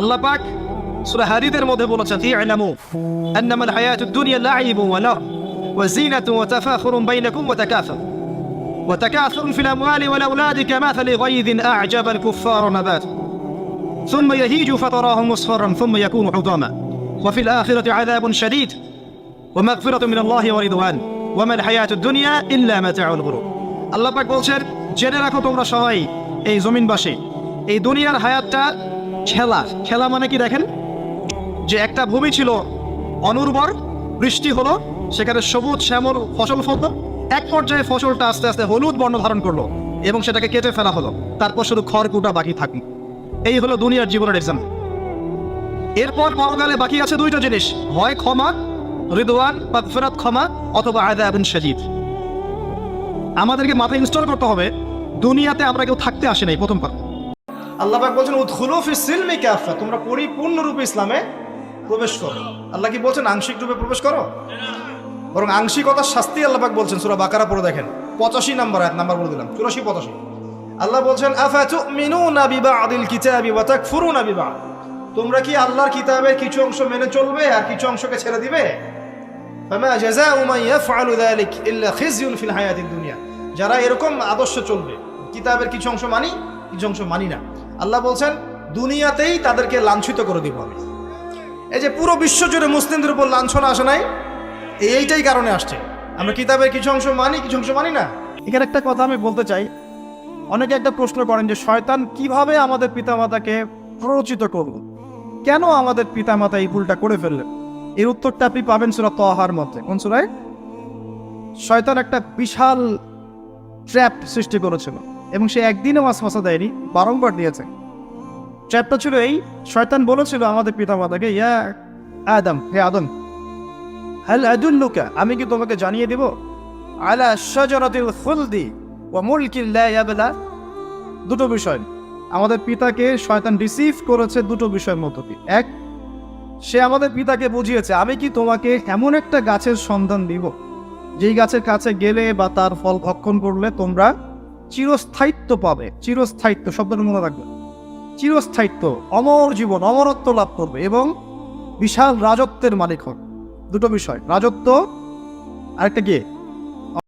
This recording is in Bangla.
আল্লাহ পাক সূরা হাদিদের মধ্যে বলেছেন ই'লামু আন্নামা আল-হায়াতুদ দুনিয়া লা'iবun ওয়া লাহব ওয়া জিনাতুন ওয়া তাফাখুরুন বাইনাকুম ওয়া তাকাসুর وتكاثر في الأموال والأولاد كمثل غيظ أعجب الكفار نباته ثم يهيج فتراه مصفرا ثم يكون حطاما وفي الآخرة عذاب شديد ومغفرة من الله ورضوان وما الحياة الدنيا إلا متاع الغرور আল্লাহ পাক বলছেন জেনে রাখো তোমরা সবাই এই জমিনবাসী এই দুনিয়ার হায়াতটা খেলা। খেলা মানে কি দেখেন? যে একটা ভূমি ছিল অনুর্বর, বৃষ্টি হলো, সেখানে সবুজ শ্যামল ফসল ফলতো। এক পর্যায়ে ফসলটা আস্তে আস্তে হলুদ বর্ণ ধারণ করল এবং সেটাকে কেটে ফেলা হলো। তারপর শুধু খড়কুটা বাকি থাকল। এই হলো দুনিয়ার জীবনের এক্সাম এরপর পরকালে বাকি আছে দুইটা জিনিস। হয় ক্ষমা, রিদওয়ান বা ফেরত ক্ষমা অথবা আদাবন শাজিদ। আমাদেরকে মাথায় ইনস্টল করতে হবে, দুনিয়াতে আমরা কেউ থাকতে আসে নাই, প্রথম কথা। আল্লাহ পাক বলছেন, উদখুলু ফি সিলমি কাফা তোমরা পরিপূর্ণরূপে ইসলামে প্রবেশ করো। আল্লাহ কি বলছেন আংশিক রূপে প্রবেশ করো? বরং আংশিকতার শাস্তি আল্লাহ পাক বলছেন, সূরা বাকারা পড়ে দেখেন। পঁচাশি নাম্বার এক নাম্বার বলে দিলাম, চুরাশি, পঁচাশি। আল্লাহ বলছেন আফাতুমিনুনা বিবাদিল কিতাবি ওয়া তাকফুরুনা বিবাদ তোমরা কি আল্লাহর কিতাবের কিছু অংশ মেনে চলবে আর কিছু অংশকে ছেড়ে দিবে? মান যারা এরকম আদর্শ চলবে, কিতাবের কিছু অংশ মানি, কিছু অংশ মানি না। আল্লাহ বলছেন, দুনিয়াতেই তাদেরকে লাঞ্ছিত করে দিব আমি। এই যে পুরো বিশ্ব জুড়ে মুসলিমদের উপর লাঞ্ছনা আসে নাই এইটাই কারণে আসছে। আমরা কিতাবের কিছু অংশ মানি, কিছু অংশ মানি না? এখানে একটা কথা আমি বলতে চাই। অনেকে একটা প্রশ্ন করেন যে, শয়তান কীভাবে আমাদের পিতামাতাকে প্ররোচিত করল? কেন আমাদের পিতামাতা এই ভুলটা করে ফেললেন? এর উত্তরটা আপনি পাবেন সুরা তহার মধ্যে। কোন সুরায়? শয়তান একটা বিশাল ট্র্যাপ সৃষ্টি করেছিল। এবং সে একদিনও ফাঁসা দেয়নি, বারংবার দিয়েছে। ট্র্যাপটা ছিল এই, শয়তান বলেছিল আমাদের পিতামাতাকে, ইয়া আদম, হে আদম, হাল আদুল্লুকা, আমি কি তোমাকে জানিয়ে দেব? আলা শাজারাতিল খুলদি ওয়া মুলকিল লা ইয়াবলা। দুটো বিষয়। আমাদের পিতাকে শয়তান রিসিভ করেছে দুটো বিষয়ের দিয়ে। এক, সে আমাদের পিতাকে বুঝিয়েছে, আমি কি তোমাকে এমন একটা গাছের সন্ধান দিব? যেই গাছের কাছে গেলে বা তার ফল ভক্ষণ করলে তোমরা চিরস্থায়িত্ব পাবে। চিরস্থায়িত্ব শব্দটা মনে রাখবে। চিরস্থায়িত্ব, অমর জীবন, অমরত্ব লাভ করবে এবং বিশাল রাজত্বের মালিক হবে। দুটো বিষয়, রাজত্ব আরেকটা কি?